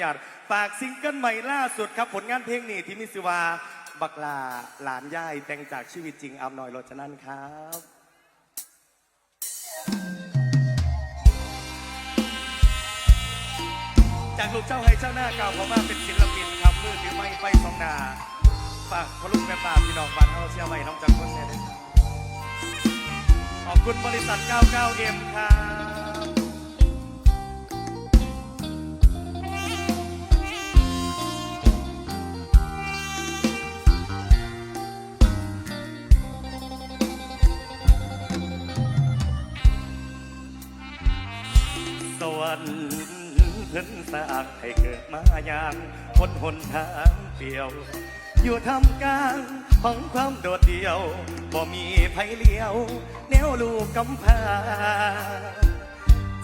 อยากฝากซิงเกิลใหม่ล่าสุดครับ ผลงานเพลงนี้ที่มิสวาบักลาหลานย่ายแต่งจากชีวิตจริงอำนอยโรจนันครับจากลูกเจ้าให้เจ้าหน้าเก่าเขามาเป็นศิลปินครับมือถือไม้ไฟสองดาฝากพลุงแม่ป่าพี่น้องบ้านเฮาเชื่อไว้น้องจักรคนเนี่ยขอบคุณบริษัท 99M ครับ สวรรค์เพิ่นสร้างให้เกิดมาอย่างพ้นหนทางเปลี่ยว อยู่ทำกลางของความโดดเดี่ยวบ่มีไผเลี้ยว แนวลูกกำพา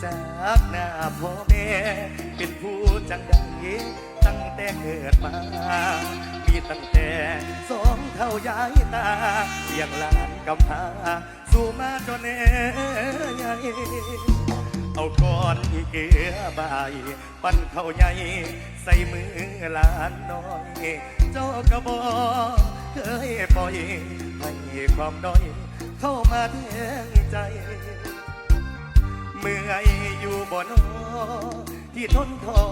จากหน้าพ่อแม่เป็นผู้จังใดตั้งแต่เกิดมา มีตั้งแต่สองเท่ายายตาเลี้ยงหลานกำพาสู่มาจนเอ๋ใหญ่ เอาก้อนเกลือบาย ปั้นเข้าใหญ่ใส่มือหลานน้อย เจ้ากระบอกเคยปล่อย ให้ความด้อย เข้ามาแทงใจ เมื่อยอยู่บ่นอที่ทนทอ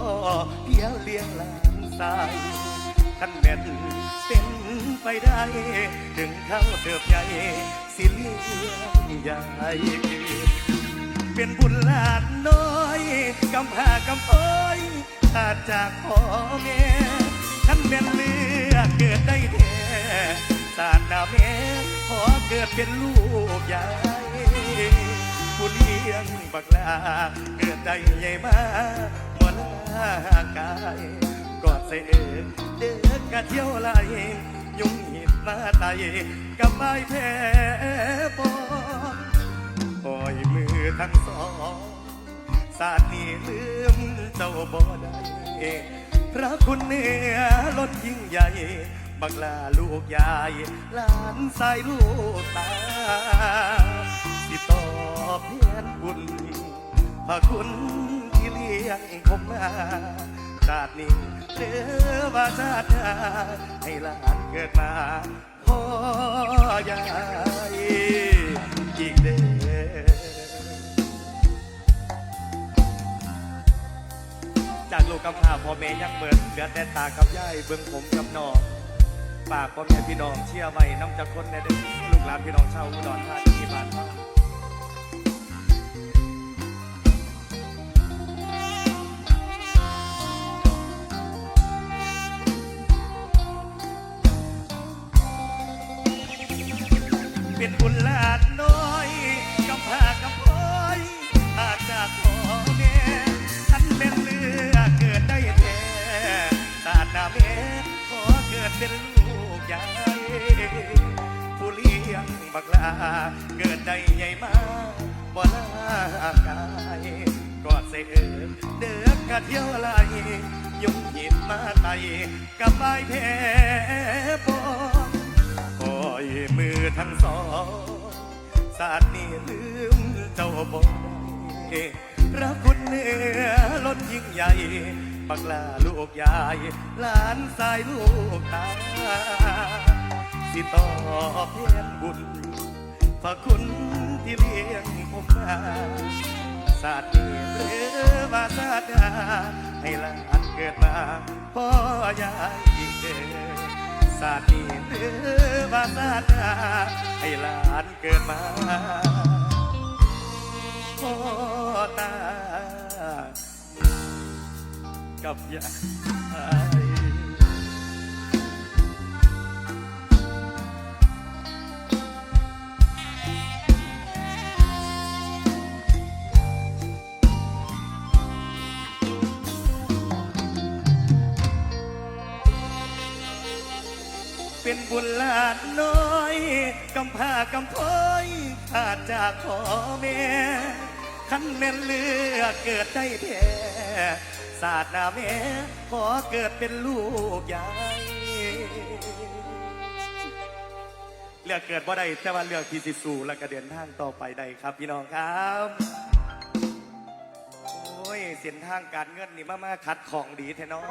เพียงเลี้ยงหลานสายท่านแม่นเป็นไปได้ ถึงเข้าเติบใหญ่ สิเลี้ยงใหญ่ เป็นบุญหลานน้อยกำพากำอ้อยขาดจากพ่อแม่ท่านเป็นเลือกเกิดได้แท้ศาสนาแม่ขอเกิดเป็นลูกยายผู้เลี้ยงบักลาเกิดได้ใหญ่มาหมดลากายกอดเสเอเด็กกะเที่ยวไหลยุ่งหิดมาไตกับใบแพ้ปอนปล่อยมือ ทั้งสองสาดนี้ลืมเจ้าบ่ได้พระคุณเนื้อล้นยิ่งใหญ่ บักลาลูกยายหลานสายลูกตาสิตอบเพียนบุญพระคุณที่เลี้ยงผมมาชาตินี้เหลือว่าชาติหน้าให้หลานเกิดมาพ่อยายอีกเด้อ จากลูกกำพร้าพ่อแม่ยังเบิดเหลือแต่ตากับยายเบิ่งผมกับน้องฝากพ่อแม่พี่น้องเชื่อไว้น้ำจากคนในเด็กลูกหลานพี่น้องชาวอุดรธานีบ้านเฮาเป็นบุญลาน ลูกยายผู้เลี้ยงบักลา เกิดได้ใหญ่มาบ่ลากายกอดใส่เอิญเดือกกะเที่ยวไหลยุ่งหินมาไตกับใบแพ้ปองปล่อยมือทั้งสองสาดนี้ลืมเจ้าบ่ได้พระคุณเนื้อล้นยิ่งใหญ่ บักลาลูกยายหลานสายลูกตา สิตอบแทนบุญพระคุณที่เลี้ยงผมมาศาสตร์นี้หรือว่าศาสนาให้หลานเกิดมาพ่อยายอีกเด้อศาสตร์นี้หรือว่าศาสนาให้หลานเกิดมาพ่อตา กับยายเป็นบุญลานน้อยกำพากำพ้อยขาดจากพ่อแม่ขันแม่นเลือกเกิดได้แท้ ศาสนาเมขอเกิดเป็นลูกยายเลือกเกิดบ่ได้แต่ว่าเลือกที่สิสู่แล้วก็เดินทางต่อไปได้ครับ พี่น้องครับ โอ้ยเส้นทางการเงินนี่มามาคัดของดีแท้เนาะ